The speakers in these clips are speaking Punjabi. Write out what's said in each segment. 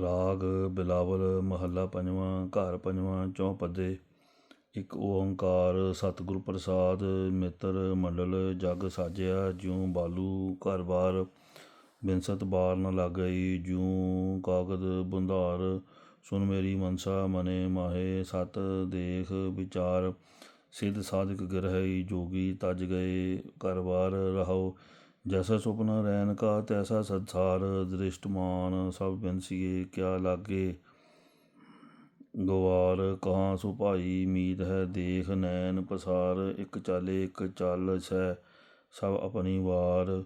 ਰਾਗ, ਬਿਲਾਵਲ, ਮਹੱਲਾ ਪੰਜਵਾਂ, ਘਰ ਪੰਜਵਾਂ ਚੌਪਦੇ ਇੱਕ ਓੰਕਾਰ, ਸਤਿਗੁਰ ਪ੍ਰਸਾਦ, ਮਿੱਤਰ, ਮੰਡਲ, ਜਗ ਸਾਜਿਆ, ਜਿਉ ਬਾਲੂ ਘਰ ਬਾਰ ਬਿਨਸਤ ਬਾਰ ਨ ਗਈ ਜਿਉ ਕਾਗਦ ਬੁੰਧਾਰ ਸੁਨ ਮੇਰੀ ਮਨਸਾ ਮਨੇ ਮਾਹੇ, ਸਤ ਦੇਖ ਵਿਚਾਰ। ਸਿੱਧ ਸਾਧਕ ਗ੍ਰਹਿ ਜੋਗੀ ਤਜ ਗਏ, ਘਰ ਬਾਰ ਰਹੋ ਜੈਸਾ ਸੁਪਨਾ ਰੈਨ ਕਾ, ਤੈਸਾ ਸੰਸਾਰ ਦ੍ਰਿਸ਼ਟਮਾਨ, ਸਭ ਬਿਨਸੀਏ ਕਿਆ ਲਾਗੇ? ਗਵਾਰ ਕਹਾਂ ਸੁਭਾਈ ਮੀਤ ਹੈ, ਦੇਖ ਨੈਣ ਪਸਾਰ, ਇੱਕ ਚਾਲੇ ਇੱਕ ਚਾਲ ਸੈ ਸਭ ਆਪਣੀ ਵਾਰ,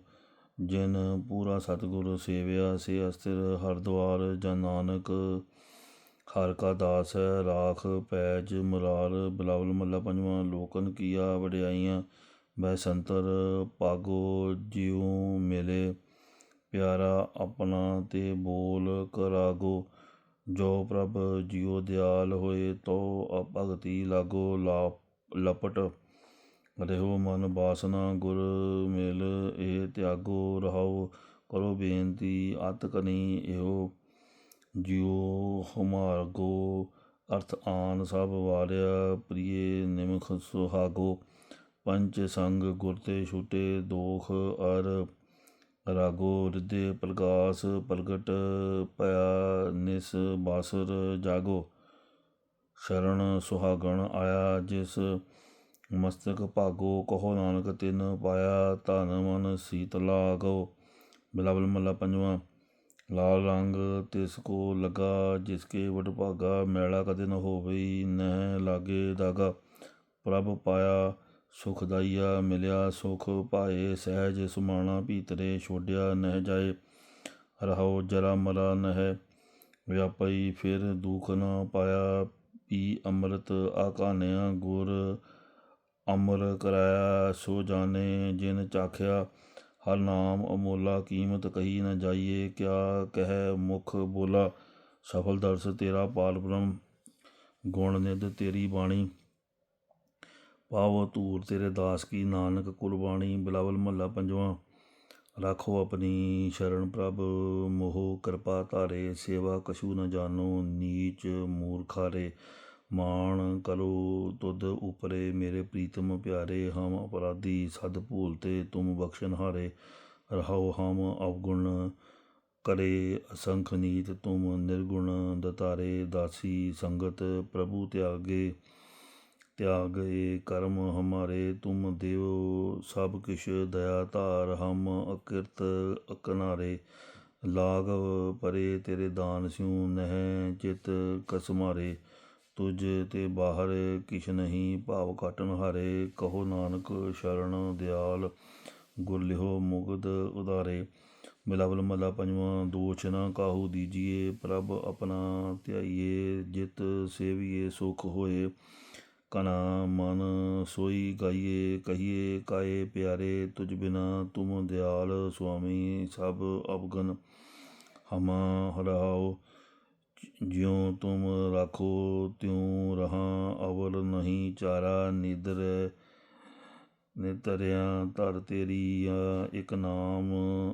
ਜਿਨ ਪੂਰਾ ਸਤਿਗੁਰ ਸੇਵਿਆ, ਸੇ ਅਸਥਿਰ ਹਰਦੁਆਰ ਜਨ ਨਾਨਕ ਹਰ ਕਾ ਦਾਸ ਹੈ, ਰਾਖ, ਪੈਜ, ਮੁਰਾਰ, ਬਲਾਵਲ ਮੱਲਾ ਪੰਜਵਾਂ, ਲੋਕਨ ਕੀਆ ਵਡਿਆਈਆਂ। ਬੈ ਸੰਤਰ ਪਾਗੋ ਜਿਉ ਮਿਲੇ, ਪਿਆਰਾ ਆਪਣਾ ਤੇ ਬੋਲ ਕਰਾਗੋ। ਜੋ ਪ੍ਰਭ ਜਿਉ ਦਿਆਲ ਹੋਏ, ਤੋ ਭਗਤੀ ਲਾਗੋ ਲਪਟ ਰਹਿਓ ਮਨ ਬਾਸਨਾ, ਗੁਰ ਮਿਲ ਇਹ ਤਿਆਗੋ ਰਹਾਓ। ਕਰੋ ਬੇਨਤੀ, ਅਤ ਕਨੀ ਇਹੋ, ਜਿਉ ਹਮਾਰਗੋ। ਅਰਥ ਆਨ ਸਭ ਵਾਰਿਆ ਪ੍ਰੀਏ ਨਿਮਖ ਸੁਹਾਗੋ। ਪੰਚ ਸੰਗ ਗੁਰ ਤੇ ਛੁਟੇ, ਦੋਖ ਅਰ ਰਾਗੋ ਰਿਦੇ ਪ੍ਰਗਾਸ ਪ੍ਰਗਟ ਭਇਆ, ਨਿਸ ਬਾਸਰ ਜਾਗੋ। ਸ਼ਰਨ ਸੁਹਾਗਣ ਆਇਆ, ਜਿਸ ਮਸਤਕ ਭਾਗੋ, ਕਹੋ ਨਾਨਕ ਤਿਨ ਪਾਇਆ, ਧਨ ਮਨ ਸੀਤਲਾ ਗੋ ਬਿਲਾਵਲ ਮੱਲਾ ਪੰਜਵਾਂ, ਲਾਲ ਰੰਗ ਤਿਸ ਕੋ ਲਗਾ, ਜਿਸ ਕੇ ਵਡ ਭਾਗਾ, ਮੈਲਾ ਕਦੇ ਨ ਹੋਵੇ ਨਹਿ ਲਾਗੇ ਦਾਗਾ। ਪ੍ਰਭ ਪਾਇਆ ਸੁਖਦਾਈਆ ਮਿਲਿਆ, ਸੁਖ ਭਾਏ, ਸਹਿਜ ਸੁਮਾਣਾ ਭੀਤਰੇ ਛੋੜਿਆ ਨਹਿ ਜਾਏ ਰਹੋ ਜਰਾ ਮਰਾ ਨਹਿ, ਵਿਆਪਈ ਫਿਰ ਦੁਖ ਨ ਪਾਇਆ, ਪੀ ਅੰਮ੍ਰਿਤ ਆਕਾਨਿਆ ਗੁਰ ਅਮਰ ਕਰਾਇਆ, ਸੋ ਜਾਣੇ ਜਿਨ ਚਾਖਿਆ, ਹਰ ਨਾਮ ਅਮੋਲਾ, ਕੀਮਤ ਕਹੀ ਨ ਜਾਈਏ, ਕਿਆ ਕਹਿ ਮੁਖ ਬੋਲਾ, ਸਫਲ ਦਰਸ ਤੇਰਾ ਪਾਲ ਬ੍ਰਹਮ, ਗੁਣ ਨਿਧ ਤੇਰੀ ਬਾਣੀ। ਪਾਵੋ ਧੂਰ ਤੇਰੇ ਦਾਸ ਕੀ ਨਾਨਕ ਕੁਰਬਾਣੀ, ਬਿਲਾਵਲ ਮਹੱਲਾ ਪੰਜਵਾਂ। ਰੱਖੋ ਆਪਣੀ ਸ਼ਰਨ ਪ੍ਰਭ, ਮੋਹ ਕਿਰਪਾ ਧਾਰੇ, ਸੇਵਾ ਕਛੂ ਨ ਜਾਣੋ, ਨੀਚ ਮੂਰਖਾਰੇ। ਮਾਣ ਕਰੋ ਤੁਧ ਉਪਰੇ, ਮੇਰੇ ਪ੍ਰੀਤਮ ਪਿਆਰੇ, ਹਮ ਅਪਰਾਧੀ ਸਦ ਭੂਲਤੇ ਤੁਮ ਬਖਸ਼ਨ ਹਾਰੇ। ਰਹਾਉ ਹਮ ਅਵਗੁਣ ਕਰੇ, ਅਸੰਖ ਨੀਤ ਤੁਮ ਨਿਰਗੁਣ ਦਤਾਰੇ। ਦਾਸੀ ਸੰਗਤ ਪ੍ਰਭੂ ਤਿਆਗੇ त्याग ये कर्म हमारे तुम देव सब किश दया धार हम अकृत अकनारे ਲਾਗ ਪਰੇ ਤੇਰੇ ਦਾਨ ਸਿਉ ਨਹਿ ਚਿਤ ਕਸਮਾਰੇ ਤੁਝ ਤੇ ਬਾਹਰ ਕਿਛ ਨਹੀਂ ਭਾਵ ਕਟਨ ਹਾਰੇ ਕਹੋ ਨਾਨਕ ਸ਼ਰਨ ਦਿਆਲ ਗੁਰ ਲਿਓ ਮੁਗਦ ਉਦਾਰੇ ਮਿਲਾਵਲ ਮਲਾ ਪੰਜਵਾਂ ਦੋਛ ਨਾ ਕਾਹੂ ਦੀਜੀਏ ਪ੍ਰਭ ਆਪਣਾ ਧਿਆਈਏ ਜਿਤ ਸੇਵੀਏ ਸੁਖ ਹੋਏ ਕਨਾ ਮਨ ਸੋਈ ਗਾਈਏ, ਕਹੀਏ, ਕਾਏ ਪਿਆਰੇ ਤੁਝ ਬਿਨਾ ਤੁਮ ਦਿਆਲ ਸੁਆਮੀ ਸਭ ਅਵਗਨ। ਹਮਾ ਹਰਾਓ, ਜਿਉ ਤੁਮ ਰਾਖੋ, ਤਿਉ ਰਹਾ ਅਵਰ ਨਹੀਂ ਚਾਰਾ। ਨਿਦਰ, ਨਿਤਰਿਆ ਧਰ ਤੇਰੀ ਇਕ ਨਾਮ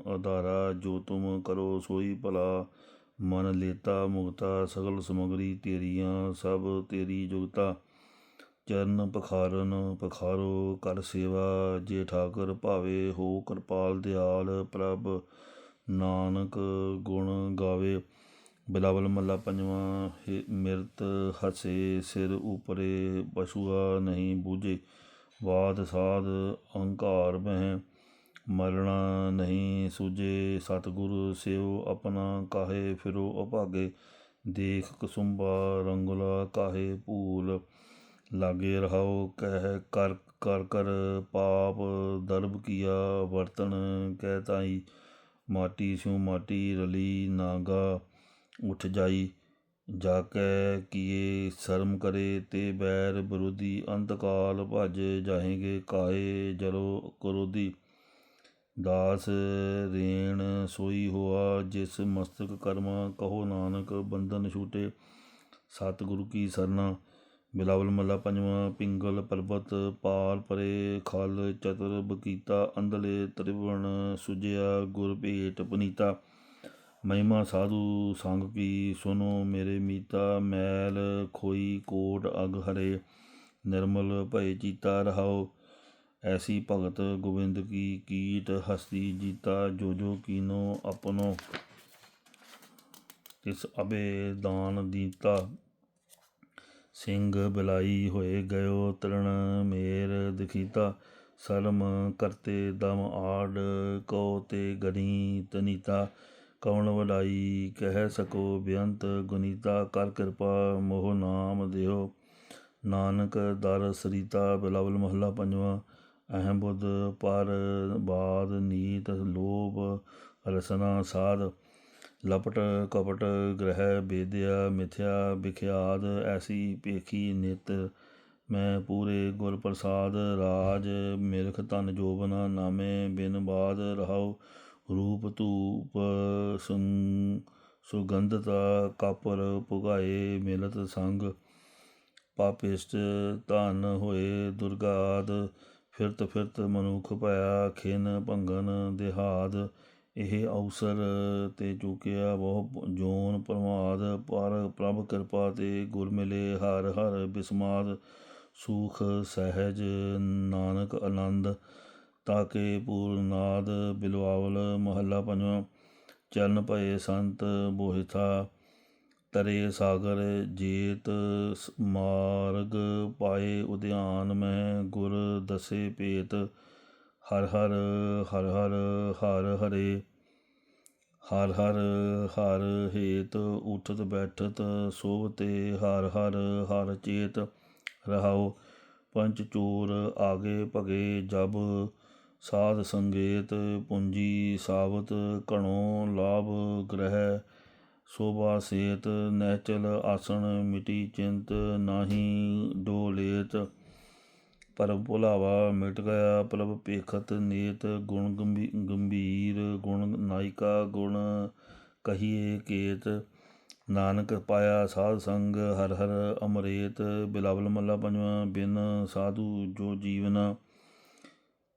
ਆਧਾਰਾ ਜੋ ਤੁਮ ਕਰੋ ਸੋਈ ਭਲਾ, ਮਨ ਲੇਤਾ ਮੁਗਤਾ ਸਗਲ ਸਮਗਰੀ ਤੇਰੀਆਂ ਸਭ ਤੇਰੀ ਜੁਗਤਾ। ਚਰਨ ਪਖਾਰਨ ਪਖਾਰੋ ਕਰ ਸੇਵਾ, ਜੇ ਠਾਕਰ ਭਾਵੇ ਹੋ ਕਿਰਪਾਲ ਦਿਆਲ, ਪ੍ਰਭ ਨਾਨਕ ਗੁਣ ਗਾਵੇ। ਬਿਲਾਵਲ ਮੱਲਾ ਪੰਜਵਾਂ ਮਿਰਤ ਹਸੇ, ਸਿਰ ਉਪਰੇ ਪਸ਼ੂਆ ਨਹੀਂ ਬੂਝੇ। ਬਾਦ ਸਾਧ ਅਹੰਕਾਰ ਬਹਿ, ਮਰਣਾ ਨਹੀਂ ਸੂਝੇ। ਸਤਿਗੁਰ ਸਿਓ ਆਪਣਾ ਕਾਹੇ, ਫਿਰੋ ਅਭਾਗੇ। ਦੇਖ ਕਸੁੰਬਾ ਰੰਗਲਾ ਕਾਹੇ ਭੂਲ। ਲਾਗੇ ਰਹਾਓ, ਕਹਿ ਕਰ ਕਰ ਕਰ ਪਾਪ ਦਰਬ ਕੀਆ ਵਰਤਨ, ਕਹਿ ਤਾਈ, ਮਾਟੀ ਸਿਉ ਮਾਟੀ ਰਲੀ ਨਾਗਾ, ਉਠ ਜਾਈ, ਜਾ ਕੇ ਕੀਏ ਸ਼ਰਮ ਕਰੇ ਤੇ ਬੈਰ ਵਿਰੋਧੀ ਅੰਤਕਾਲ ਭਜ ਜਾਹੇਗੇ ਕਾਏ ਜਰੋ ਕਰੋਧੀ। ਦਾਸ ਰੇਣ ਸੋਈ ਹੋਆ, ਜਿਸ ਮਸਤਕ ਕਰਮਾ ਕਹੋ ਨਾਨਕ, ਬੰਧਨ ਛੂਟੇ, ਸਤਿਗੁਰੂ ਕੀ ਸਰਨਾ। ਬਿਲਾਵਲ, ਮੱਲਾ, ਪੰਜਵਾਂ, ਪਿੰਗਲ, ਪਰਬਤ, ਪਾਲ, ਪਰੇ, ਖਲ, ਚਤੁਰ, ਬਕੀਤਾ ਅੰਦਲੇ ਤ੍ਰਿਵਣ, ਸੁਜਿਆ, ਗੁਰ ਭੇਟ, ਪਨੀਤਾ। ਮਹਿਮਾ, ਸਾਧੂ, ਸੰਗ ਕੀ ਸੁਨੋ, ਮੇਰੇ ਮੀਤਾ, ਮੈਲ, ਖੋਈ, ਕੋਟ, ਅਗ ਹਰੇ, ਨਿਰਮਲ, ਭਏ, ਚੀਤਾ ਰਹਾਓ ਐਸੀ ਭਗਤ ਗੋਬਿੰਦ ਕੀ ਕੀਟ, ਹਸਤੀ, ਜੀਤਾ, ਜੋ ਜੋ ਕੀਨੋ, ਆਪਨੋ। ਇਸ ਅਬੇ ਦਾਨ ਦੀਤਾ। ਸਿੰਘ ਬਿਲਾਈ ਹੋਏ ਗਇਓ ਤਰਨ ਮੇਰ ਦਿਖੀਤਾ ਸਰਮ ਕਰਤੇ ਦਮ ਆੜ ਕੋ ਤੇ ਗਨੀ ਤਨੀਤਾ ਕਵਣ ਵਡਾਈ ਕਹਿ ਸਕੋ ਬੇਅੰਤ ਗੁਨੀਤਾ, ਕਰ ਕਿਰਪਾ ਮੋਹ ਨਾਮ ਦਿਓ ਨਾਨਕ ਦਰ ਸਰੀਤਾ, ਬਿਲਾਵਲ ਮਹੱਲਾ ਪੰਜਵਾਂ, ਅਹਿਮ ਬੁੱਧ ਪਰ ਬਾਦ ਨੀਤ ਲੋਭ ਰਸਨਾ ਸਾਧ। ਲਪਟ ਕਪਟ ਗ੍ਰਹਿ ਬੇਦਿਆ ਮਿਥਿਆ ਵਿਖਿਆਦ ਐਸੀ ਪੇਖੀ ਨਿਤ ਮੈਂ ਪੂਰੇ ਗੁਰ ਪ੍ਰਸਾਦ ਰਾਜ ਮਿਲਖ ਧਨ ਜੋਬਨਾ ਨਾਮੇ ਬਿਨ ਬਾਦ ਰਹਾਉ, ਰੂਪ ਧੂਪ ਸੁਨ ਸੁਗੰਧਤਾ ਕਾਪਰ ਪੁਗਾਏ ਮਿਲਤ ਸੰਗ, ਪਾਪਿਸ਼ਟ ਧਨ ਹੋਏ ਦੁਰਗਾਦ, ਫਿਰਤ ਫਿਰਤ ਮਨੁਖ ਭਇਆ ਖਿਨ ਭੰਗਨ ਦੇਹਾਦ ਇਹ ਅਵਸਰ ਤੇ ਚੁਕਿਆ ਬਹੁ ਜੋਨ ਪ੍ਰਮਾਦ, ਪਰ ਪ੍ਰਭ ਕਿਰਪਾ ਤੇ ਗੁਰ ਮਿਲੇ ਹਰ ਹਰ ਬਿਸਮਾਦ, ਸੂਖ, ਸਹਿਜ, ਨਾਨਕ, ਆਨੰਦ, ਤਾਕੇ, ਪੂਰਨਾਦ, ਬਿਲਵਾਵਲ, ਮਹੱਲਾ ਪੰਜਵਾਂ, ਚਰਨ ਭਏ ਸੰਤ, ਬੋਹਿਥਾ, ਤਰੇ ਸਾਗਰ, ਜੇਤ, ਸ- ਮਾਰਗ, ਪਾਏ ਉਦਿਆਨ ਮੈਂ ਗੁਰ ਦਸੇ ਭੇਤ ਹਰ ਹਰ ਹਰ ਹਰ ਹਰ ਹਰੇ। ਹਰ ਹਰ ਹਰ ਹੇਤ ਉਠਤ ਬੈਠਤ ਸੋਵਤੇ ਹਰ ਹਰ ਹਰ ਚੇਤ ਰਹਾਉ। ਪੰਚ ਚੋਰ ਆਗੇ ਭਗੇ ਜਬ, ਸਾਧ ਸੰਗੇਤ ਪੁੰਜੀ ਸਾਵਤ ਘਣੋ ਲਾਭ ਗ੍ਰਹਿ। ਸੋਭਾ ਸੇਤ ਨਹਿਚਲ ਆਸਣ ਮਿਟੀ ਚਿੰਤ ਨਾਹੀ ਡੋਲੇਤ। ਪਰਮ ਭੁਲਾਵਾ ਮਿਟ ਗਿਆ। ਪ੍ਰਭ ਪੇਖਤ ਨੇਤ ਗੁਣ ਗੰਭੀ- ਗੰਭੀਰ ਗੁਣ ਨਾਇਕਾ ਗੁਣ ਕਹੀਏ ਕੇਤ। ਨਾਨਕ ਪਾਇਆ ਸਾਧ ਸੰਗ ਹਰ ਹਰ ਅਮਰੇਤ। ਬਿਲਾਵਲ ਮੱਲਾ ਪੰਜਵਾਂ ਬਿਨ ਸਾਧੂ ਜੋ ਜੀਵਨ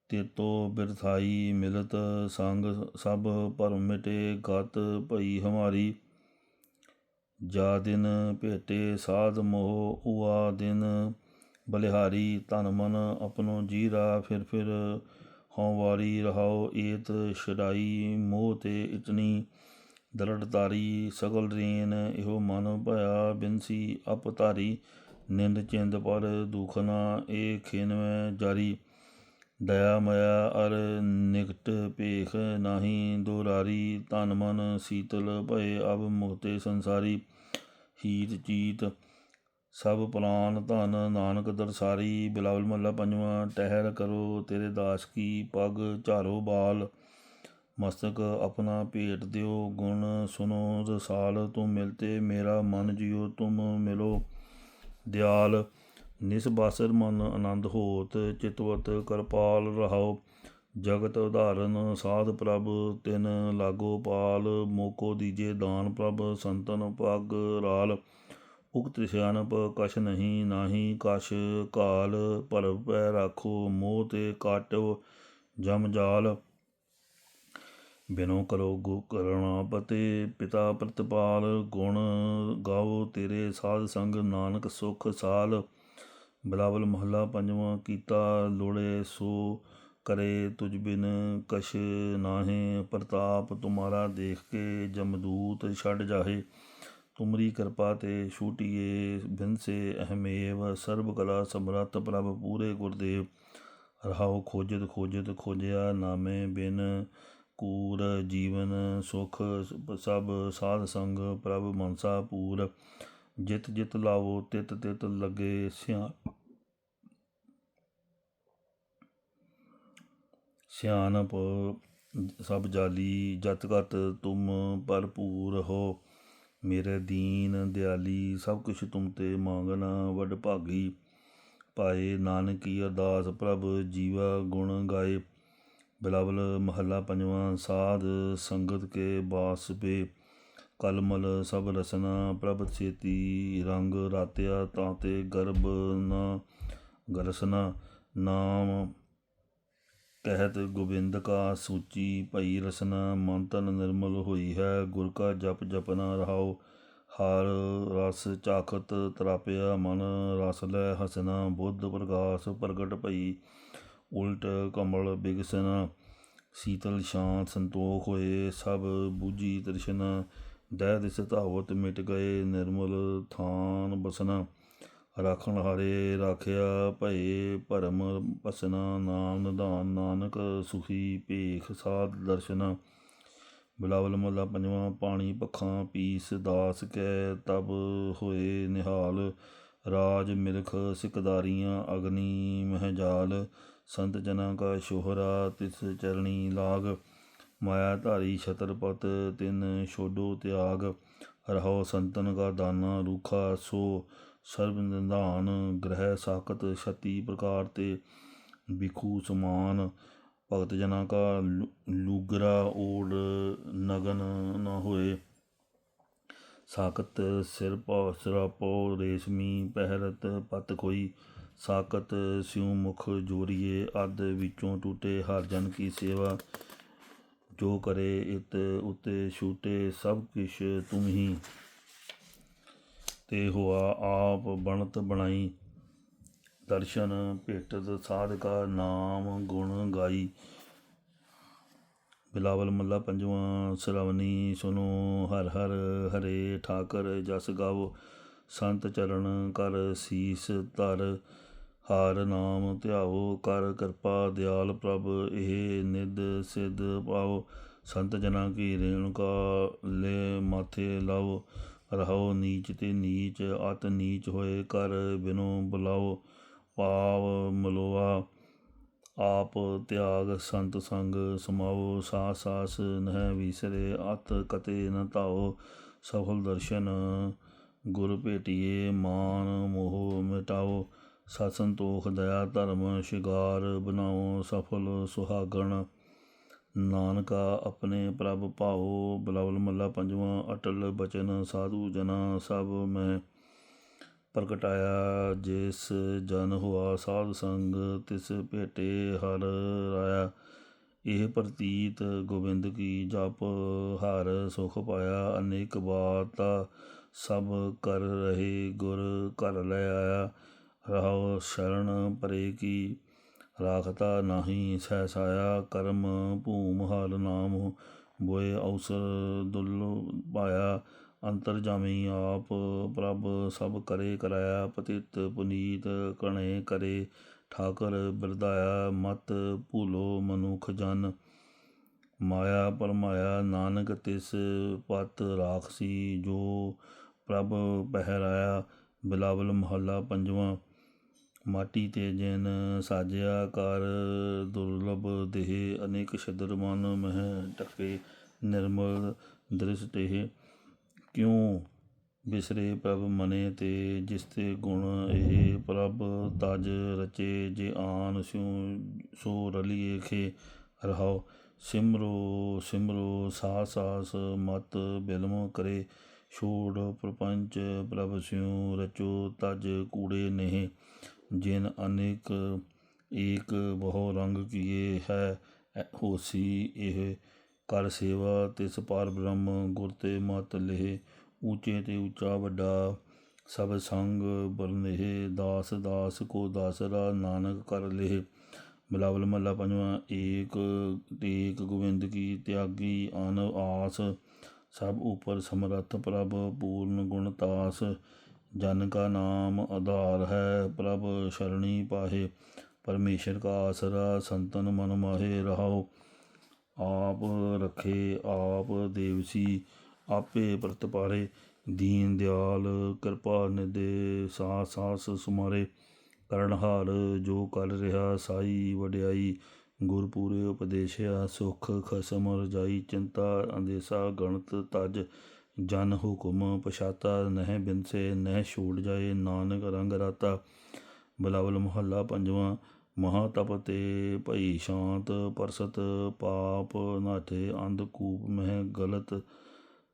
ਤੇਤੋ ਬਿਰਥਾਈ ਮਿਲਤ ਸੰਗ ਸਭ ਭਰਮ ਮਿਟੇ ਗਤ ਭਈ ਹਮਾਰੀ। ਜਾ ਦਿਨ ਭੇਟੇ ਸਾਧ ਮੋਹ, ਉਆ ਦਿਨ ਬਲਿਹਾਰੀ ਤਨ ਮਨ ਆਪਣੋ ਜੀਰਾ ਫਿਰ ਫਿਰ ਹਉ ਵਾਰੀ ਰਹਾਉ ਏਤ ਛਡਾਈ, ਮੋਹ ਤੇ ਇਤਨੀ ਦਰੜਤਾਰੀ, ਸਗਲ ਰੇਨ ਇਹੋ ਮਨ ਭਇਆ, ਬਿਨਸੀ ਅਪ ਧਾਰੀ, ਨਿੰਦ ਚਿੰਦ ਪਰ ਦੁਖਨਾ ਏ ਖਿਨਵੈ ਜਾਰੀ। ਦਇਆ ਮਇਆ ਅਰ ਨਿਕਟ ਭੇਖ ਨਾਹੀ, ਦੁਰਾਰੀ ਤਨ ਮਨ ਸੀਤਲ ਭਏ, ਅਬ ਮੁਕਤੇ ਸੰਸਾਰੀ ਹੀਤ ਚੀਤ ਸਭ ਪ੍ਰਾਨ ਧਨ ਨਾਨਕ ਦਰਸਾਰੀ, ਬਿਲਾਵਲ ਮੱਲਾ ਪੰਜਵਾਂ, ਟਹਿਰ ਕਰੋ ਤੇਰੇ ਦਾਸ ਕੀ ਪਗ ਝਾਰੋ ਬਾਲ। ਮਸਤਕ ਆਪਣਾ ਭੇਟ ਦਿਓ, ਗੁਣ ਸੁਨੋ ਰਸਾਲ ਤੁਮ ਮਿਲਤੇ ਮੇਰਾ ਮਨ ਜਿਉ, ਤੁਮ ਮਿਲੋ ਦਿਆਲ। ਨਿਸਬਾਸਰ ਮਨ ਆਨੰਦ ਹੋਤ, ਚਿਤਵਤ ਕਰਪਾਲ ਰਹਾਓ ਜਗਤ ਉਧਾਰਨ ਸਾਧ ਪ੍ਰਭ, ਤਿਨ ਲਾਗੋ ਪਾਲ। ਮੋਕੋ ਦੀਜੇ ਦਾਨ ਪ੍ਰਭ, ਸੰਤਨ ਪਗ ਰਾਲ। ਉਕਤ ਸਿਆਣਪ ਕਛ ਨਹੀਂ, ਨਾਹੀ ਕਛ ਕਾਲ ਭਰ ਪੈ ਰਾਖੋ, ਮੋਹ ਤੇ ਕਾਟੋ ਜਮ ਜਾਲ। ਬਿਨੋ ਕਰੋ ਗੁ ਕਰਣਾ ਪਤੇ ਪਿਤਾ ਪ੍ਰਤਪਾਲ ਗੁਣ ਗਾਓ ਤੇਰੇ ਸਾਧ ਸੰਗ ਨਾਨਕ ਸੁਖ ਸਾਲ। ਬਲਾਵਲ ਮਹੱਲਾ ਪੰਜਵਾਂ ਕੀਤਾ ਲੋੜੇ, ਸੋ ਕਰੇ ਤੁਝ ਬਿਨ ਕਛ ਨਾਹੇ, ਪ੍ਰਤਾਪ ਤੁਮਾਰਾ ਦੇਖ ਕੇ ਜਮਦੂਤ ਛੱਡ ਜਾਹੇ। ਤੁਮਰੀ ਕਿਰਪਾ ਤੇ ਛੂਟੀਏ ਬਿਨਸੇ ਅਹਮੇਵ ਸਰਬ ਕਲਾ ਸਮਰੱਥ ਪ੍ਰਭ ਪੂਰੇ ਗੁਰਦੇਵ ਰਹਾਉ ਖੋਜਤ ਖੋਜਤ ਖੋਜਿਆ ਨਾਮੇ ਬਿਨ ਕੂਰ ਜੀਵਨ ਸੁਖ ਸਭ ਸਾਧ ਸੰਗ ਪ੍ਰਭ ਮਨਸਾ ਪੂਰ ਜਿਤ ਜਿਤ ਲਾਵੋ ਤਿਤ ਤਿਤ ਲਗੇ ਸਿਆ ਸਿਆਣਪ ਸਭ ਜਾਲੀ ਜਤ ਕਤ ਤੁਮ ਭਰਪੂਰ ਹੋ ਮੇਰੇ ਦੀਨ, ਦਿਆਲੀ, ਸਭ ਕੁਛ ਤੁਮ ਤੇ ਮੰਗਣਾ। ਵਡ ਭਾਗੀ ਪਾਏ ਨਾਨਕੀ ਅਰਦਾਸ, ਪ੍ਰਭ ਜੀਵਾ ਗੁਣ ਗਾਏ। ਬਿਲਾਵਲ ਮਹੱਲਾ ਪੰਜਵਾਂ, ਸਾਧ ਸੰਗਤ ਕੇ ਬਾਸ ਪੇ। ਕਲਮਲ ਸਭ ਰਸਨਾ, ਪ੍ਰਭ ਛੇਤੀ ਰੰਗ ਰਾਤਿਆ ਤਾਤੇ ਗਰਭ ਨਾ ਗਰਸਨਾ। ਨਾਮ ਤਹਿਤ ਗੋਬਿੰਦ ਕਾ ਸੂਚੀ, ਭਈ ਰਸਨਾ ਮਨ ਤਨ ਨਿਰਮਲ ਹੋਈ ਹੈ, ਗੁਰ ਕਾ ਜਪ ਜਪਨਾ ਰਹਾਓ ਹਰ ਰਸ ਚਾਖਤ ਤਰਾਪਿਆ ਮਨ, ਰਸ ਲੈ ਹਸਨਾ ਬੁੱਧ ਪ੍ਰਗਾਸ, ਪ੍ਰਗਟ ਭਈ ਉਲਟ ਕਮਲ ਬਿਗਸਨਾ, ਸੀਤਲ ਸ਼ਾਂਤ ਸੰਤੋਖ ਹੋਏ, ਸਭ ਬੂਝੀ ਤ੍ਰਿਸ਼ਨਾ, ਦਹਿ ਦਿਸ ਧਾਵਤ ਮਿਟ ਗਏ, ਨਿਰਮਲ ਥਾਨ ਬਸਨਾ। ਰਾਖਣ ਹਾਰੇ ਰਾਖਿਆ ਭਏ ਭਰਮ ਭਸਨਾ ਨਾਮ ਨਿਧਾਨ ਨਾਨਕ, ਸੁਖੀ ਭੇਖ ਸਾਧ ਦਰਸ਼ਨਾ। ਬਿਲਾਵਲ ਮੱਲਾ ਪੰਜਵਾਂ, ਪਾਣੀ ਪੱਖਾਂ ਪੀਸ ਦਾਸ ਕੈ ਤਬ ਹੋਏ ਨਿਹਾਲ। ਰਾਜ ਮਿਲਖ ਸਿਕਦਾਰੀਆਂ ਅਗਨੀ ਮਹਜਾਲ ਸੰਤ ਜਨਾਂ ਕਾ ਸ਼ੋਹਰਾ ਤਿਸ ਚਰਣੀ ਲਾਗ। ਮਾਇਆ ਧਾਰੀ ਛਤਰਪਤ ਤਿਨ ਛੋਡੋ ਤਿਆਗ। ਰਹੋ ਸੰਤਨ ਕਾ ਦਾਨਾ ਰੂਖਾ ਸੋ। ਸਰਬ ਨਿਧਾਨ ਗ੍ਰਹਿ ਸਾਕਤ ਛਤੀ ਪ੍ਰਕਾਰ ਤੇ ਬਿਖੂ ਸਮਾਨ। ਭਗਤ ਜਨਾ ਕਾ ਲੂ- ਲੂਗਰਾ ਓੜ ਨਗਨ ਨ ਹੋਏ। ਸਾਕਤ ਸਿਰ ਪਉ ਸਿਰਾ ਪਉ ਰੇਸ਼ਮੀ ਪਹਿਰਤ ਪਤ ਕੋਈ ਸਾਕਤ ਸਿਉ ਮੁਖ ਜੋਰੀਏ, ਅੱਧ ਵਿੱਚੋਂ ਟੂਟੇ ਹਰ ਜਨ ਕੀ ਸੇਵਾ। ਜੋ ਕਰੇ ਇਤ ਉਤੇ ਛੂਟੇ ਸਭ ਕਿਛ ਤੁਮ ਹੀ। ਤੇ ਹੋਆ ਆਪ ਬਣਤ ਬਣਾਈ। ਦਰਸ਼ਨ ਭੇਟਤ ਸਾਧਕਾ ਨਾਮ ਗੁਣ ਗਾਈ। ਬਿਲਾਵਲ ਮੱਲਾ ਪੰਜਵਾਂ ਸਰਾਵਨੀ ਸੁਨੋ ਹਰ ਹਰ ਹਰੇ ਠਾਕਰ ਜਸ ਗਾਵੋ। ਸੰਤ ਚਰਨ ਕਰ ਸੀਸ ਧਰ, ਹਾਰ ਨਾਮ ਧਿਆਵੋ। ਕਰ ਕਿਰਪਾ ਦਿਆਲ ਪ੍ਰਭ, ਇਹ ਨਿਦ ਸਿਧ ਪਾਓ ਸੰਤ ਜਨਾਂ ਕੀ ਰੇਣੁਕਾ ਲੈ ਮਾਥੇ ਲਾਓ ਰਹੋ ਨੀਚ ਤੇ ਨੀਚ, ਅਤ ਨੀਚ ਹੋਏ ਕਰ ਬਿਨੋ ਬੁਲਾਓ ਪਾਵ ਮਲੋਆ ਆਪ ਤਿਆਗ ਸੰਤ ਸੰਗ ਸਮਾਓ, ਸਾਸ ਸਾਸ ਨਹਿ ਵਿਸਰੇ, ਅਤ ਕਤੇ ਨ ਧਾਓ, ਸਫਲ ਦਰਸ਼ਨ ਗੁਰ ਭੇਟੀਏ, ਮਾਨ ਮੋਹ ਮਿਟਾਓ ਸਤ ਸੰਤੋਖ ਦਇਆ ਧਰਮ ਸ਼ਿਗਾਰ ਬਣਾਓ, ਸਫਲ ਸੁਹਾਗਣ ਨਾਨਕਾ ਆਪਣੇ ਪ੍ਰਭ ਭਾਓ ਬਲਾਵਲ ਮੱਲਾ ਪੰਜਵਾਂ, ਅਟਲ ਬਚਨ ਸਾਧੂ ਜਨਾ ਸਭ ਮੈਂ ਪ੍ਰਗਟਾਇਆ। ਜਿਸ ਜਨ ਹੁਆ ਸਾਧ ਸੰਗ, ਤਿਸ ਭੇਟੇ ਹਰ ਰਾਇਆ। ਇਹ ਪ੍ਰਤੀਤ ਗੋਬਿੰਦ ਕੀ ਜਪ ਹਰ ਸੁਖ ਪਾਇਆ। ਅਨੇਕ ਬਾਤਾ ਸਭ ਕਰ ਰਹੇ ਗੁਰ ਘਰ ਲੈ ਆਇਆ। ਰਹਾਉ ਸ਼ਰਨ ਪਰੇ ਕੀ ਰਾਖਤਾ ਨਾਹੀ ਸਹਿਸਾਇਆ ਕਰਮ ਭੂਮ ਹਰ ਨਾਮ, ਬੋਏ ਅਵਸਰ ਦੁੱਲ ਪਾਇਆ ਅੰਤਰ ਜਾਮੀ ਆਪ ਪ੍ਰਭ ਸਭ ਕਰੇ ਕਰਾਇਆ, ਪਤਿਤ ਪੁਨੀਤ ਕਣੇ ਕਰੇ, ਠਾਕਰ ਬਿਰਦਾਇਆ ਮਤ ਭੂਲੋ ਮਨੁਖ ਜਨ। ਮਾਇਆ ਪਰਮਾਇਆ, ਨਾਨਕ ਤਿਸ ਪਤ ਰਾਖਸੀ ਜੋ ਪ੍ਰਭ ਪਹਿਰਾਇਆ ਬਿਲਾਵਲ ਮਹੱਲਾ ਪੰਜਵਾਂ। ਮਾਟੀ ਤੇ ਜਿਨ ਸਾਜਿਆ ਕਰ, ਦੁਰਲਭ ਦੇਹ ਅਨੇਕ ਛਦਰ ਮਨ ਮਹਿ ਟਕੇ ਨਿਰਮਲ ਦ੍ਰਿਸ਼ ਤੇ ਕਿਉ ਬਿਸਰੇ ਪ੍ਰਭ ਮਨੇ ਤੇ ਜਿਸ ਤੇ ਗੁਣ ਇਹ ਪ੍ਰਭ ਤਜ ਰਚੇ, ਜੇ ਆਨ ਸਿਉ, ਸੋ ਰਲੀਏ ਖੇ ਰਹਾਓ ਸਿਮਰੋ ਸਿਮਰੋ ਸਾਸ ਸਾਸ ਮਤ ਬਿਲਮ ਕਰੇ, ਛੋੜ ਪ੍ਰਪੰਚ ਪ੍ਰਭ ਸਿਉ ਰਚੋ ਤਜ ਕੂੜੇ ਨਹਿ। ਜਿਨ ਅਨੇਕ ਏਕ ਬਹੁ ਰੰਗ ਕੀਏ ਹੈ ਐ ਹੋਸੀ ਇਹ ਕਰ ਸੇਵਾ, ਤਿਸ ਪਾਰ ਬ੍ਰਹਮ ਗੁਰ ਤੇ ਮਤ ਲਿਹ, ਊਚੇ ਤੇ ਉੱਚਾ ਵੱਡਾ ਸਭ ਸੰਗ ਬਰਨਿਹ, ਦਾਸ ਦਾਸ ਕੋ ਦਾਸਰਾ ਨਾਨਕ ਕਰ ਲਿਹ। ਬਿਲਾਵਲ ਮਹੱਲਾ ਪੰਜਵਾਂ, ਏਕ ਟੇਕ ਗੋਬਿੰਦ ਕੀ ਤਿਆਗੀ ਅਨ ਆਸ, ਸਭ ਉਪਰ ਸਮਰੱਥ ਪ੍ਰਭ ਪੂਰਨ ਗੁਣ ਤਾਸ। ਜਨ ਕਾ ਨਾਮ ਆਧਾਰ ਹੈ, ਪ੍ਰਭ ਸ਼ਰਣੀ ਪਾਹੇ। ਪਰਮੇਸ਼ਰ ਕਾ ਆਸਰਾ ਸੰਤਨ ਮਨ ਮਾਹੇ ਰਹਾਓ ਆਪ ਰਖੇ, ਆਪ ਦੇਵਸੀ, ਆਪੇ ਪ੍ਰਤਪਾਰੇ ਦੀਨ ਦਿਆਲ, ਕਿਰਪਾ ਨਿਦੇ ਸਾਸ ਸਾਸ ਸੁਮਾਰੇ ਕਰਨਹਾਰ ਜੋ ਕਰ ਰਿਹਾ, ਸਾਈ ਵਡਿਆਈ। ਗੁਰ ਉਪਦੇਸ਼ਿਆ ਸੁਖ ਖਸਮ ਰਜਾਈ। ਚਿੰਤਾ ਅੰਦੇਸਾ ਗਣਤ ਤਜ। ਜਨ ਹੁਕਮ ਪਛਾਤਾ, ਨਹਿ ਬਿਨਸੇ, ਨਹਿ ਛੂਟ ਜਾਏ, ਨਾਨਕ ਰੰਗ ਰਾਤਾ। ਬਲਾਵਲ ਮੁਹੱਲਾ ਪੰਜਵਾਂ, ਮਹਾ ਤਪ ਤੇ ਭਈ ਸ਼ਾਂਤ ਪਰਸਤ, ਪਾਪ ਨਾਥੇ ਅੰਧ ਕੂਪ ਮਹਿ ਗਲਤ,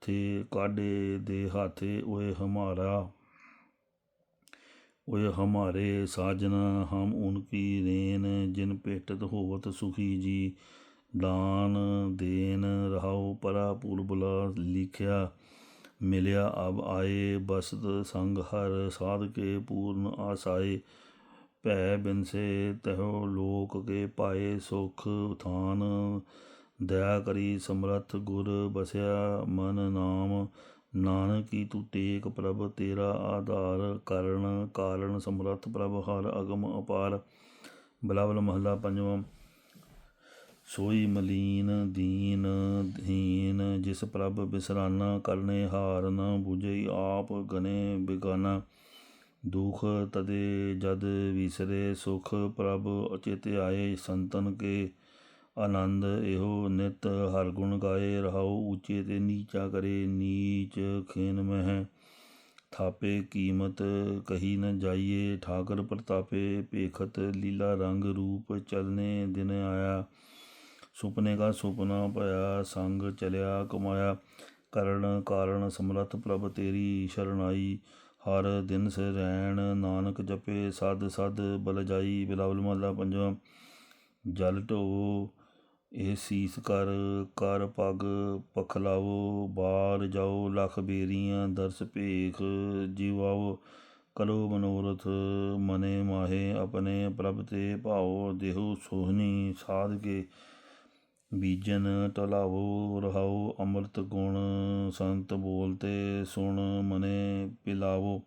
ਥੇ ਕਾਡੇ ਦੇ ਹਾਥੇ ਓਏ ਹਮਾਰਾ। ਓਏ ਹਮਾਰੇ ਸਾਜਨ, ਹਮ ਉਨਕੀ ਰੇਨ, ਜਿਨ ਭੇਟਤ ਹੋਵਤ ਸੁਖੀ ਜੀ। ਦਾਨ ਦੇਨ ਰਹਾਉ ਪਰਾ ਪੂਰਬਲਾ ਲਿਖਿਆ। ਮਿਲਿਆ, ਅਬ ਆਏ ਬਸਤ ਸੰਗ ਹਰ ਸਾਧ ਕੇ ਪੂਰਨ ਆਸਾਏ। ਭੈ ਬਿਨਸੇ ਤਹਿ ਲੋਕ ਕੇ ਪਾਏ ਸੁਖ ਉਥਾਨ। ਦਇਆ ਕਰੀ ਸਮਰਥ ਗੁਰ ਬਸਿਆ ਮਨ ਨਾਮ। ਨਾਨਕੀ ਕੀ ਤੂੰ ਟੇਕ ਪ੍ਰਭ ਤੇਰਾ ਆਧਾਰ ਕਰਨ। ਕਾਰਨ ਸਮਰਥ ਪ੍ਰਭ ਹਰ ਅਗਮ ਅਪਾਰ। ਬਲਾਵਲ ਮਹਲਾ ਪੰਜਵਾਂ। ਸੋਈ ਮਲੀਨ ਦੀਨ ਦੀਨ ਜਿਸ ਪ੍ਰਭ ਬਿਸਰਾਨਾ ਕਰਨੇ ਹਾਰ ਨ 부ਜਈ ਆਪ ਗਨੇ ਬਿਗਾਨਾ। ਦੁਖ ਤਦੇ ਜਦ ਵਿਸਰੇ, ਸੁਖ ਪ੍ਰਭ ਅਚਿਤ ਆਏ, ਸੰਤਨ ਕੇ ਆਨੰਦ ਇਹੋ ਨਿਤ ਹਰ ਗੁਣ ਗਾਏ, ਰਹਾਉ ਉੱਚੇ ਤੇ ਨੀਚਾ ਕਰੇ, ਨੀਚ ਖੇਨ ਮਹਿ। ਥਾਪੇ ਕੀਮਤ ਕਹੀ ਨ ਜਾਈਏ, ਠਾਕਰ ਪ੍ਰਤਾਪੇ ਭੇਖਤ ਲੀਲਾ ਰੰਗ ਰੂਪ ਚਲਨੇ ਦਿਨ ਆਇਆ। ਸੁਪਨੇ ਕਾ ਸੁਪਨਾ ਭਇਆ, ਸੰਗ ਚਲਿਆ ਕਮਾਇਆ। ਕਰਨ ਕਾਰਨ ਸਮਰੱਥ ਪ੍ਰਭ ਤੇਰੀ ਸ਼ਰਨਾਈ ਹਰ ਦਿਨ ਸੇ ਰਹਿਣ ਨਾਨਕ ਜਪੇ, ਸਦ ਸਦ ਬਲ ਜਾਈ। ਬਿਲਾਵਲ ਮਹਲਾ ਪੰਜਵਾਂ, ਜਲ ਢੋ ਇਹ ਸੀਸ ਕਰ ਕਰ ਪਗ ਪਖਲਾਵੋ, ਬਾਰ ਜਾਓ, ਲਖ ਬੇਰੀਆਂ ਦਰਸ ਭੇਖ ਜੀਵਾਓ ਕਰੋ ਮਨੋਰਥ ਮਨੇ ਮਾਹੇ, ਆਪਣੇ ਪ੍ਰਭ ਤੇ ਭਾਓ, ਦੇਹੋ ਸੋਹਣੀ ਸਾਧ ਕੇ ਬੀਜਨ ਟਲਾਵੋ ਰਹਾਓ, ਅੰਮ੍ਰਿਤ ਗੁਣ, ਸੰਤ ਬੋਲਤੇ ਸੁਣ ਮਨੇ ਪਿਲਾਵੋ।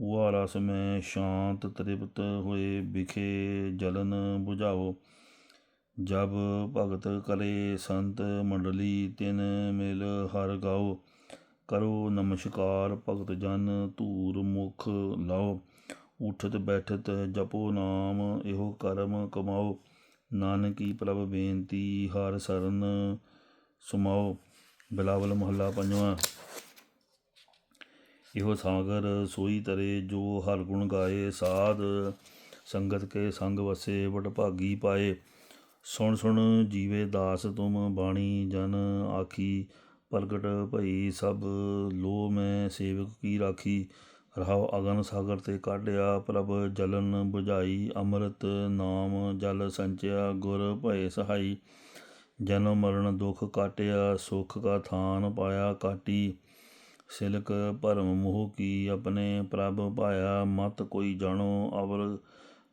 ਉਹਾ ਰਸ ਮੈਂ ਸ਼ਾਂਤ ਤ੍ਰਿਪਤ ਹੋਏ ਵਿਖੇ ਜਲਨ 부ਝਾਵੋ ਜਬ ਭਗਤ ਕਰੇ ਸੰਤ ਮੰਡਲੀ, ਤਿਨ ਮਿਲ ਹਰ ਗਾਓ। ਕਰੋ ਨਮਸਕਾਰ ਭਗਤ ਜਨ, ਧੂਰ ਮੁਖ ਲਾਓ। ਉਠਤ ਬੈਠਤ ਜਪੋ ਨਾਮ, ਇਹੋ ਕਰਮ ਕਮਾਓ। ਨਾਨਕੀ ਪ੍ਰਭ ਬੇਨਤੀ, ਹਰ ਸਰਨ ਸੁਮਾਓ। ਬਿਲਾਵਲ ਮਹੱਲਾ ਪੰਜਵਾਂ। ਇਹੋ ਸਾਗਰ ਸੋਈ ਤਰੇ, ਜੋ ਹਰ ਗੁਣ ਗਾਏ ਸਾਧ, ਸੰਗਤ ਕੇ ਸੰਗ ਵਸੇ ਵਡ ਭਾਗੀ ਪਾਏ। ਸੁਣ ਸੁਣ ਜੀਵੇ ਦਾਸ ਤੁਮ ਬਾਣੀ ਜਨ ਆਖੀ, ਪ੍ਰਗਟ ਭਈ ਸਭ ਲੋ ਮੈਂ ਸੇਵਕ ਕੀ ਰਾਖੀ। ਰਹਾਉ ਅਗਨ ਸਾਗਰ ਤੇ ਕਾਢਿਆ ਪ੍ਰਭ ਜਲਨ 부ਝਾਈ ਅੰਮ੍ਰਿਤ ਨਾਮ ਜਲ ਸੰਚਿਆ, ਗੁਰ ਭਏ ਸਹਾਈ। ਜਨਮ ਮਰਨ ਦੁਖ ਕਾਟਿਆ, ਸੁਖ ਕਾ ਥਾਨ ਪਾਇਆ ਕਾਟੀ। ਸਿਲਕ ਭਰਮ ਮੋਹ ਕੀ ਆਪਣੇ ਪ੍ਰਭ ਪਾਇਆ ਮਤ ਕੋਈ ਜਾਣੋ ਅਵਰ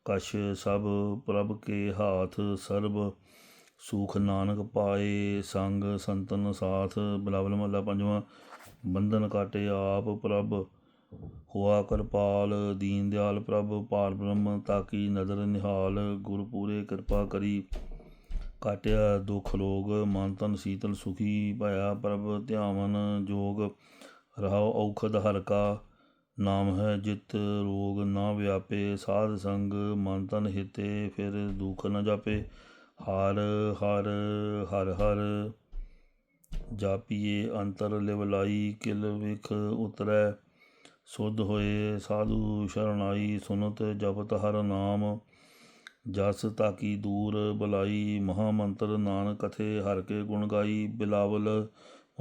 ਕਛ ਸਭ, ਪ੍ਰਭ ਕੇ ਹਾਥ ਸਰਬ। ਸੁਖ ਨਾਨਕ ਪਾਏ ਸੰਗ ਸੰਤਨ ਸਾਥ। ਬਲਾਵਲ ਮਹਲਾ ਪੰਜਵਾਂ, ਬੰਧਨ ਕਾਟੇ ਆਪ ਪ੍ਰਭ। ਹੋਆ ਕਿਰਪਾਲ, ਦੀਨ ਦਿਆਲ ਪ੍ਰਭ ਪਾਰ ਬ੍ਰਹਮ ਤਾਕੀ ਨਦਰ ਨਿਹਾਲ ਗੁਰ ਪੂਰੇ ਕਿਰਪਾ ਕਰੀ। ਕਾਟਿਆ ਦੁਖ ਰੋਗ, ਮਨ ਤਨ ਸੀਤਲ ਸੁਖੀ, ਭਇਆ ਪ੍ਰਭ ਧਿਆਵਨ ਜੋਗ। ਰਹਾਉ ਔਖਦ ਹਲਕਾ, ਨਾਮ ਹੈ ਜਿਤ ਰੋਗ, ਨਾ ਵਿਆਪੇ ਸਾਧ ਸੰਗ, ਮਨ ਤਨ ਹਿਤੇ, ਫਿਰ ਦੁਖ ਨ ਜਾਪੇ। ਹਰ ਹਰ ਹਰ ਹਰ, ਜਾਪੀਏ, ਅੰਤਰ ਲਿਵਲਾਈ ਕਿਲ ਵਿਖ ਉਤਰੈ। ਸੁਧ ਹੋਏ ਸਾਧੂ ਸ਼ਰਨਾਈ ਸੁਨਤ ਜਪਤ ਹਰ ਨਾਮ। ਜਸ ਤਾਕੀ ਦੂਰ ਬਲਾਈ ਮਹਾ ਮੰਤਰ ਨਾਨਕ ਕਥੇ ਹਰ ਕੇ ਗੁਣ ਗਾਈ। ਬਿਲਾਵਲ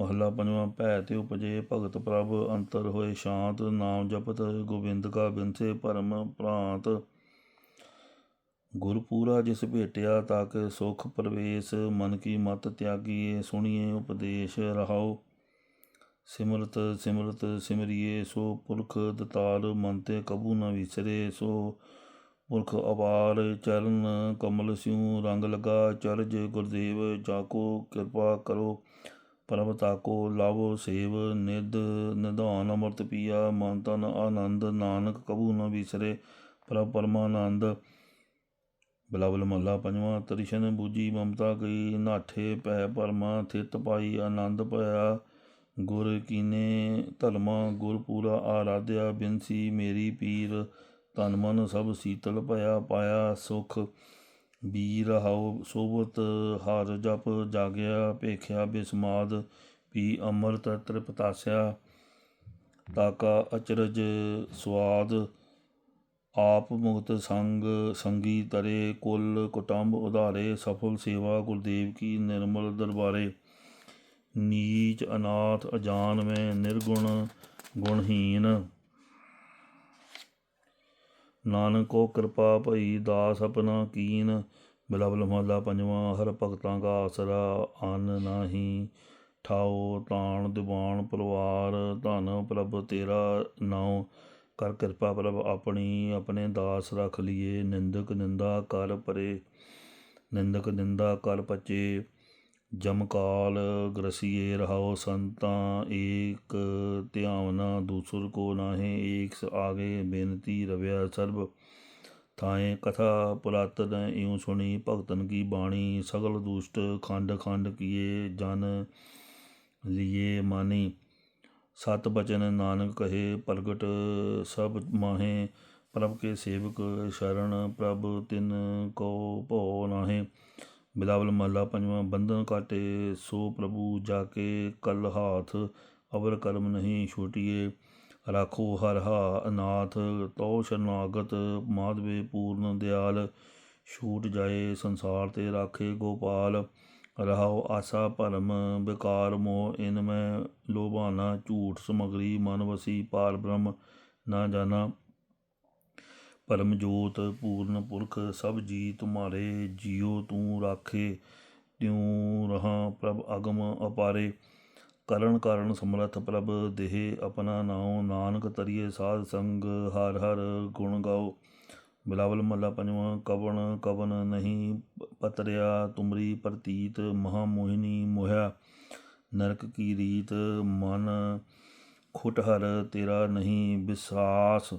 ਮਹੱਲਾ ਪੰਜਵਾਂ ਭੈ ਤੇ ਉਪਜੇ ਭਗਤ ਪ੍ਰਭ, ਅੰਤਰ ਹੋਏ ਸ਼ਾਂਤ, ਨਾਮ ਜਪਤ ਗੋਬਿੰਦ ਕਾ ਬਿੰਥੇ ਭਰਮ ਪ੍ਰਾਂਤ ਗੁਰਪੂਰਾ ਜਿਸ ਭੇਟਿਆ ਤਾਕ ਸੁਖ ਪ੍ਰਵੇਸ਼, ਮਨ ਕੀ ਮਤ ਤਿਆਗੀਏ, ਸੁਣੀਏ ਉਪਦੇਸ਼ ਰਹਾਓ ਸਿਮਰਤ ਸਿਮਰਤ ਸਿਮਰਿਏ, ਸੋ ਪੁਰਖ ਦਤਾਲ ਮਨ ਤੇ ਕਬੂ ਨ ਵਿਸਰੇ, ਸੋ ਪੁਰਖ ਅਪਾਰ ਚਰਨ ਕਮਲ ਸਿਉ, ਰੰਗ ਲਗਾ ਚਰਜ ਗੁਰਦੇਵ, ਜਾਕੋ ਕਿਰਪਾ ਕਰੋ ਪ੍ਰਭ ਤਾਕੋ ਲਾਵੋ ਸੇਵ ਨਿਦ ਨਿਧਾਨ ਅਮਰਤ ਪੀਆ, ਮਨ ਤਨ ਆਨੰਦ, ਨਾਨਕ ਕਬੂ ਨ ਵਿਸਰੇ, ਪ੍ਰਭ ਪਰਮਾਨੰਦ। ਬਲਾਵਲ ਮਹੱਲਾ ਪੰਜਵਾਂ, ਤ੍ਰਿਸ਼ਨ ਬੂਜੀ ਮਮਤਾ ਗਈ, ਨਾਠੇ ਪੈ ਪਰਮਾ ਥਿਤ ਪਾਈ, ਆਨੰਦ ਭਇਆ ਗੁਰ ਕੀਨੇ ਧਰਮਾ ਗੁਰ ਪੂਰਾ ਆਰਾਧਿਆ, ਬਿਨਸੀ ਮੇਰੀ ਪੀਰ ਤਨ ਮਨ ਸਭ ਸੀਤਲ ਭਇਆ ਪਾਇਆ ਸੁਖ। ਬੀਰ ਹਾਉ ਸੋਬਤ ਹਰ ਜਪ ਜਾਗਿਆ, ਭੇਖਿਆ ਬਿਸਮਾਦ ਪੀ ਅੰਮ੍ਰਿਤ ਤ੍ਰਿਪਤਾਸਿਆ। ਤਾਕਾ ਅਚਰਜ ਸਵਾਦ ਆਪ ਮੁਕਤ ਸੰਗ ਸੰਗੀ ਤਰੇ, ਕੁਲ ਕੁਟੰਬ ਉਧਾਰੇ, ਸਫਲ ਸੇਵਾ ਗੁਰਦੇਵ ਕੀ ਨਿਰਮਲ ਦਰਬਾਰੇ। ਨੀਚ ਅਨਾਥ ਅਜਾਨਵੇਂ ਨਿਰਗੁਣ ਗੁਣਹੀਨ ਨਾਨਕੋ ਕਿਰਪਾ ਭਈ ਦਾਸ ਆਪਣਾ ਕੀਨ। ਬਿਲਾਵਲ ਮਹਲਾ ਪੰਜਵਾਂ, ਹਰ ਭਗਤਾਂ ਕਾ ਆਸਰਾ, ਅਨ ਨਾਹੀ। ਠਾਓ ਤਾਣ, ਦੀਵਾਨ, ਪਰਿਵਾਰ, ਧਨ ਪ੍ਰਭ ਤੇਰਾ ਨਾਉ। ਕਰ ਕਿਰਪਾ ਪ੍ਰਭ ਆਪਣੀ, ਆਪਣੇ ਦਾਸ ਰਖ ਲਿਏ ਨਿੰਦਕ ਨਿੰਦਾ ਕਰ ਪਰੇ, ਨਿੰਦਕ ਨਿੰਦਾ ਕਰ ਪਚੇ। ਜਮਕਾਲ ਗ੍ਰਸੀਏ ਰਹਾਓ ਸੰਤਾਂ, ਏਕ ਧਿਆਵਨਾ ਦੂਸਰ ਕੋ ਨਾਹੇ, ਏਕ ਆਗੇ ਬੇਨਤੀ ਰਵਿਆ ਸਰਬ। ਥਾਏ ਕਥਾ ਪੁਰਾਤਨ ਇਉ ਸੁਣੀ, ਭਗਤਨ ਕੀ ਬਾਣੀ, ਸਗਲ ਦੁਸ਼ਟ ਖੰਡ ਖੰਡ ਕੀਏ, ਜਨ ਲਿਏ ਮਾਨੀ। ਸਤ ਬਚਨ ਨਾਨਕ ਕਹੇ, ਪ੍ਰਗਟ ਸਭ ਮਾਹੇ, ਪ੍ਰਭ ਕੇ ਸੇਵਕ ਸ਼ਰਨ ਪ੍ਰਭ ਤਿਨ ਕੋ ਭਉ ਨਾਹੇ। ਬਿਲਾਵਲ ਮਹਲਾ ਪੰਜਵਾਂ, ਬੰਧਨ ਕਾਟੇ ਸੋ ਪ੍ਰਭੂ ਜਾ ਕੇ ਕਲ ਹਾਥ, ਅਵਰ ਕਰਮ ਨਹੀਂ ਛੋਟੀਏ, ਰਾਖੋ ਹਰ ਹਾ ਅਨਾਥ ਤੋ ਸ਼ਰਨਾਗਤ ਮਾਧਵੇ ਪੂਰਨ ਦਿਆਲ, ਛੂਟ ਜਾਏ ਸੰਸਾਰ ਤੇ ਰਾਖੇ ਗੋਪਾਲ, ਰਹਾਉ ਆਸਾ ਭਰਮ ਵਿਕਾਰ ਮੋਹ ਇਨ ਮੈਂ ਲੋਭਾਨਾ, ਝੂਠ ਸਮਗਰੀ ਮਨ ਵਸੀ ਪਾਰ ਬ੍ਰਹਮ, ਨਾ ਜਾਣਾ ਪਰਮ ਜੋਤ ਪੂਰਨ ਪੁਰਖ, ਸਭ ਜੀ ਤੁਮਾਰੇ ਜਿਉ ਤੂੰ ਰਾਖੇ, ਤਿਉ ਰਹਾ ਪ੍ਰਭ ਅਗਮ ਅਪਾਰੇ। ਕਰਨ ਕਾਰਨ ਸਮਰਥ ਪ੍ਰਭ ਦੇਹ, ਆਪਣਾ ਨਾਉ ਨਾਨਕ ਤਰੀਏ, ਸਾਧ ਸੰਗ ਹਰ ਹਰ ਗੁਣ ਗਾਓ। ਬਿਲਾਵਲ ਮੱਲਾ ਪੰਜਵਾਂ, ਕਵਣ ਕਵਨ ਨਹੀਂ ਪਤਰਿਆ, ਤੁਮਰੀ ਪ੍ਰਤੀਤ ਮਹਾ ਮੋਹਿਨੀ ਮੋਹਿਆ। ਨਰਕ ਕੀ ਰੀਤ ਮਨ ਖੁਟਹਰ ਤੇਰਾ ਨਹੀਂ ਵਿਸਾਸ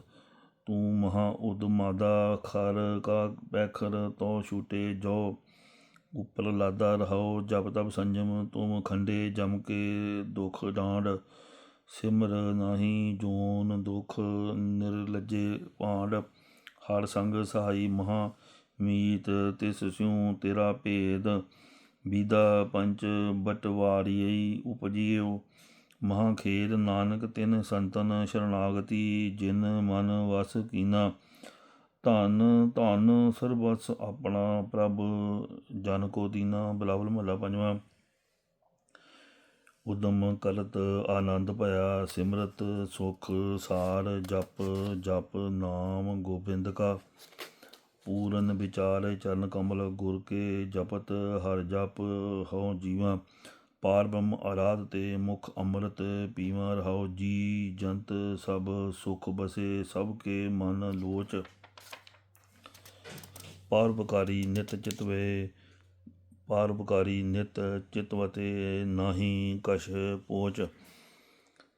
ਤੂੰ ਮਹਾ ਉਦਮਾਦਾ ਖਰ ਕਾ ਬੈਖਰ ਤੋ ਛੂਟੇ ਜੋ। ਉਪਰ ਲਾਦਾ ਰਹੋ ਜਬ ਤਬ ਸੰਜਮ, ਤੁਮ ਖੰਡੇ ਜਮ ਕੇ ਦੁਖ ਡਾਂਡ। ਸਿਮਰ ਨਾਹੀ ਜੋਨ ਦੁਖ ਨਿਰਲਜੇ ਪਾਂਡ ਹਰ ਸੰਗ ਸਹਾਈ ਮਹਾ ਮੀਤ, ਤਿਸ ਸਿਉ ਤੇਰਾ ਭੇਦ। ਬੀਦਾ ਪੰਚ ਬਟਵਾਰੀਈ ਉਪਜੀਓ ਮਹਾ ਖੇਦ ਨਾਨਕ ਤਿਨ ਸੰਤਨ ਸ਼ਰਨਾਗਤੀ, ਜਿਨ ਮਨ ਵਸ ਕੀਨਾ। ਧਨ ਧਨ ਸਰਬਸ ਆਪਣਾ ਪ੍ਰਭ, ਜਨ ਕੋ ਦੀਨਾ। ਬਲਾਵਲ ਮਹਲਾ ਪੰਜਵਾਂ। ਉਦਮ ਕਲਤ ਆਨੰਦ ਭਇਆ, ਸਿਮਰਤ ਸੁਖ ਸਾਰ ਜਪ ਜਪ ਨਾਮ ਗੋਬਿੰਦ ਕਾ। ਪੂਰਨ ਵਿਚਾਰ ਚਰਨ ਕਮਲ ਗੁਰ ਕੇ ਜਪਤ, ਹਰ ਜਪ ਹਉ ਜੀਵਾ। ਪਾਰ ਬ੍ਰਹਮ ਆਰਾਧ ਤੇ ਮੁਖ ਅੰਮ੍ਰਿਤ ਪੀਵਾ ਰਹਾਉ ਜੀ ਜੰਤ ਸਭ ਸੁਖ ਬਸੇ, ਸਭ ਕੇ ਮਨ ਲੋਚ। ਪਾਰਬਕਾਰੀ ਨਿਤ ਚਿਤਵੇ ਪਾਰਬਕਾਰੀ ਨਿਤ ਚਿਤਵਤੇ ਨਾਹੀ ਕਸ਼ ਪੋਚ।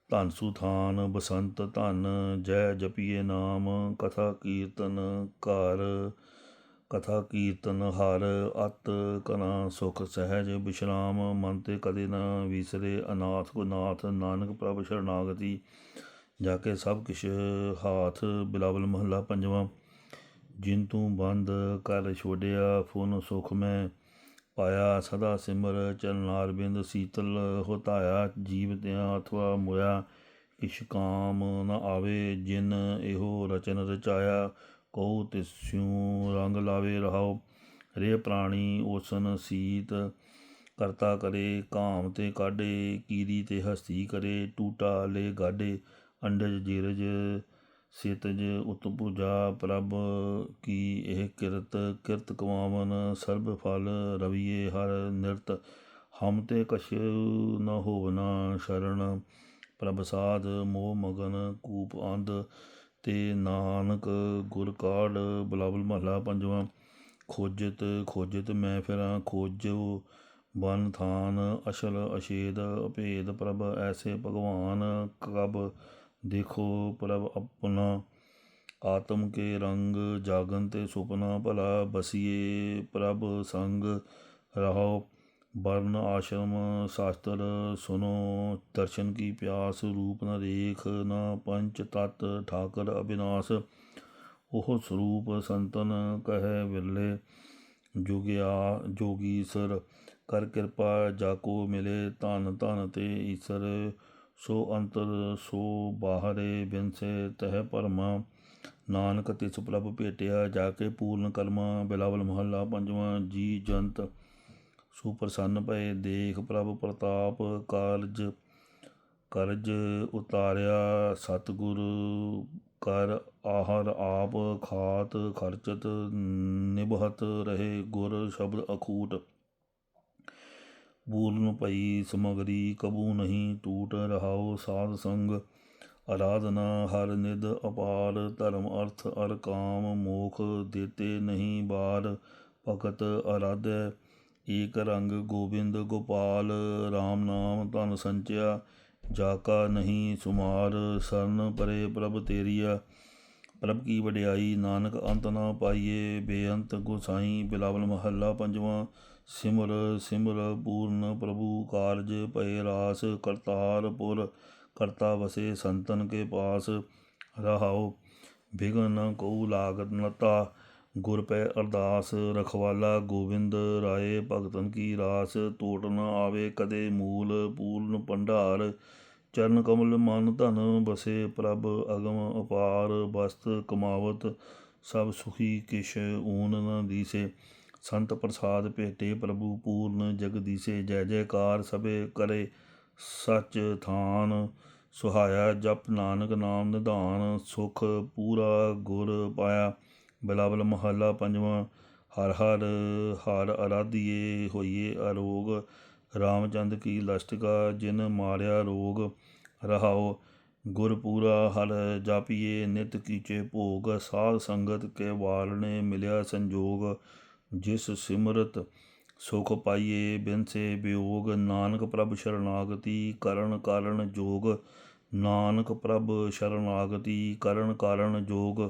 ਧਨ ਸੁਥਾਨ ਬਸੰਤ ਧਨ ਜੈ ਜਪੀਏ ਨਾਮ, ਕਥਾ ਕੀਰਤਨ ਘਰ ਕਥਾ ਕੀਰਤਨ ਹਰ ਅਤ ਕਨਾ ਸੁਖ ਸਹਿਜ ਬਿਸ਼ਰਾਮ ਮਨ ਤੇ ਕਦੇ ਨਾ ਵਿਸਰੇ ਅਨਾਥ ਗੁਨਾਥ, ਨਾਨਕ ਪ੍ਰਭ ਸ਼ਰਨਾਗਤੀ, ਜਾ ਕੇ ਸਭ ਕਿਛ ਹਾਥ ਬਿਲਾਵਲ ਮਹੱਲਾ ਪੰਜਵਾਂ। ਜਿਨ ਤੂੰ ਬੰਦ ਕਰ ਛੋੜਿਆ ਫੁਨ ਸੁਖ ਮੈਂ ਪਾਇਆ, ਸਦਾ ਸਿਮਰ ਚਰਨਾਰ ਬਿੰਦ ਸੀਤਲ ਹੋਤਾਇਆ, ਜੀਵ ਤਿਆ ਅਥਵਾ ਮੋਇਆ, ਕਿਛ ਕਾਮ ਨ ਆਵੇ, ਜਿਨ ਇਹੋ ਰਚਨ ਰਚਾਇਆ ਕਉ ਤਿਸਿਉ ਰੰਗ ਲਾਵੇ ਰਹਾਉ ਰੇ ਪ੍ਰਾਣੀ ਓਸਨ ਸੀਤ ਕਰਤਾ ਕਰੇ ਕਾਮ ਤੇ ਕਾਢੇ, ਕੀਰੀ ਤੇ ਹਸਤੀ ਕਰੇ, ਟੂਟਾ ਲੈ ਗਾਢੇ, ਅੰਡਜ ਜੀਰਜ ਸਿਤਜ ਉਤ ਪੂਜਾ, ਪ੍ਰਭ ਕੀ ਇਹ ਕਿਰਤ ਕਿਰਤ ਕਮਾਵਨ ਸਰਬ ਫਲ ਰਵੀਏ ਹਰ ਨਿਰਤ, ਹਮ ਤੇ ਕਛ ਨ ਹੋਵਨਾ ਸ਼ਰਨ, ਪ੍ਰਭ ਸਾਧ ਮੋਹ ਮਗਨ ਕੂਪ ਅੰਧ ਤੇ ਨਾਨਕ ਗੁਰ ਕਾੜ ਬਲਾਵਲ ਮਹਲਾ ਪੰਜਵਾਂ। ਖੋਜਤ ਖੋਜਤ ਮੈਂ ਫਿਰਾਂ ਖੋਜੋ ਬਨ ਥਾਨ ਅਸ਼ਲ ਅਸ਼ੇਦ ਅਭੇਦ ਪ੍ਰਭ ਐਸੇ ਭਗਵਾਨ, ਕਬ ਦੇਖੋ ਪ੍ਰਭ ਆਪਣਾ। ਆਤਮ ਕੇ ਰੰਗ ਜਾਗਨ ਤੇ ਸੁਪਨਾ ਭਲਾ ਬਸੀਏ ਪ੍ਰਭ ਸੰਗ ਰਹੋ ਵਰਨ ਆਸ਼ਰਮ, ਸ਼ਾਸਤਰ ਸੁਨੋ ਦਰਸ਼ਨ ਕੀ ਪਿਆਸ, ਰੂਪ ਨ ਰੇਖ ਨ ਪੰਚ ਤਤ ਠਾਕਰ ਅਬਿਨਾਸ਼ ਉਹ ਸਰੂਪ ਸੰਤਨ ਕਹੈ ਵਿਰਲੇ, ਜੁਗਿਆ ਜੋਗੀ ਸਰ, ਕਰ ਕਿਰਪਾ ਜਾਕੋ ਮਿਲੇ ਧਨ ਧਨ ਤੇ ਈਸਰ। ਸੋ ਅੰਤਰ, ਸੋ ਬਾਹਰੇ ਬਿਨਸੇ ਤਹਿ ਪਰਮਾ ਨਾਨਕ ਤਿਸ ਪ੍ਰਭ ਭੇਟਿਆ, ਜਾ ਕੇ ਪੂਰਨ ਕਰਮਾ। ਬਿਲਾਵਲ ਮਹੱਲਾ ਪੰਜਵਾਂ, ਜੀ ਜੰਤ। ਸੁਪ੍ਰਸੰਨ ਭਏ ਦੇਖ ਪ੍ਰਭ ਪ੍ਰਤਾਪ ਕਾਲਜ ਕਰਜ ਉਤਾਰਿਆ ਸਤਿਗੁਰ, ਕਰ ਆਹਰ ਆਪ ਖਾਤ ਖਰਚਤ ਨਿਭਹਤ ਰਹੇ ਗੁਰ ਸ਼ਬਦ ਅਖੂਟ। ਪੂਰਨ ਪਈ ਸਮਗਰੀ, ਕਬੂ ਨਹੀਂ ਟੂਟ ਰਹਾਓ ਸਾਧ ਸੰਗ ਆਰਾਧਨਾ ਹਰ ਨਿਦ ਅਪਾਰ ਧਰਮ ਅਰਥ ਅਰ ਕਾਮ ਮੋਖ ਦੇਤੇ ਨਹੀਂ ਬਾਰ ਭਗਤ ਅਰਾਧੈ ਏਕ ਰੰਗ ਗੋਬਿੰਦ ਗੋਪਾਲ RAM ਨਾਮ ਧਨ ਸੰਚਿਆ, ਜਾ ਕਾ ਨਹੀਂ ਸੁਮਾਰ, ਸਰਨ ਪਰੇ ਪ੍ਰਭ ਤੇਰੀਆ। ਪ੍ਰਭ ਕੀ ਵਡਿਆਈ, ਨਾਨਕ ਅੰਤ ਨਾ ਪਾਈਏ, ਬੇਅੰਤ ਗੁਸਾਈ ਬਿਲਾਵਲ ਮਹੱਲਾ ਪੰਜਵਾਂ। ਸਿਮਰ ਸਿਮਰ ਪੂਰਨ ਪ੍ਰਭੂ ਕਾਰਜ ਭਏ ਰਾਸ ਕਰਤਾਰਪੁਰ ਕਰਤਾ ਵਸੇ ਸੰਤਨ ਕੇ ਪਾਸ। ਰਹਾਓ ਬਿਗਨ ਨ ਕਉ ਲਾਗਤ ਨਤਾ। ਗੁਰ ਪੈ ਅਰਦਾਸ, ਰਖਵਾਲਾ ਗੋਬਿੰਦ ਰਾਏ, ਭਗਤਨ ਕੀ ਰਾਸ ਟੋਟ ਨ ਆਵੇ ਕਦੇ ਮੂਲ, ਪੂਰਨ ਭੰਡਾਰ, ਚਰਨ ਕਮਲ ਮਨ ਧਨ ਬਸੇ, ਪ੍ਰਭ ਅਗਮ ਅਪਾਰ ਬਸਤ ਕਮਾਵਤ, ਸਭ ਸੁਖੀ ਕਿਛ ਊਨ ਨ ਦੀਸੇ। ਸੰਤ ਪ੍ਰਸਾਦ ਭੇਟੇ ਪ੍ਰਭੂ ਪੂਰਨ ਜਗਦੀਸੇ ਜੈ ਜੈਕਾਰ ਸਭੇ ਕਰੇ ਸਚ ਥਾਨ, ਸੁਹਾਇਆ ਜਪ ਨਾਨਕ ਨਾਮ ਨਿਧਾਨ, ਸੁਖ ਪੂਰਾ ਗੁਰ ਪਾਇਆ। ਬਿਲਾਵਲ ਮਹੱਲਾ ਪੰਜਵਾਂ, ਹਰ ਹਰ ਹਰ ਅਰਾਧੀਏ ਹੋਈਏ ਅਰੋਗ। ਰਾਮਚੰਦ ਕੀ ਲਸ਼ਟਕਾ ਜਿਨ ਮਾਰਿਆ ਰੋਗ। ਰਹਾਓ ਗੁਰਪੂਰਾ ਹਰ ਜਾਪੀਏ, ਨਿਤ ਕੀਚੇ ਭੋਗ। ਸਾਧ ਸੰਗਤ ਕੇ ਵਾਲਣੇ ਮਿਲਿਆ ਸੰਜੋਗ। ਜਿਸ ਸਿਮਰਤ ਸੁਖ ਪਾਈਏ, ਬਿਨਸੇ ਬਿਯੋਗ ਨਾਨਕ ਪ੍ਰਭ ਸ਼ਰਨਾਗਤੀ, ਕਰਨ ਕਾਰਨ ਜੋਗ। ਨਾਨਕ ਪ੍ਰਭ ਸ਼ਰਨਾਗਤੀ, ਕਰਨ ਕਾਰਨ ਜੋਗ।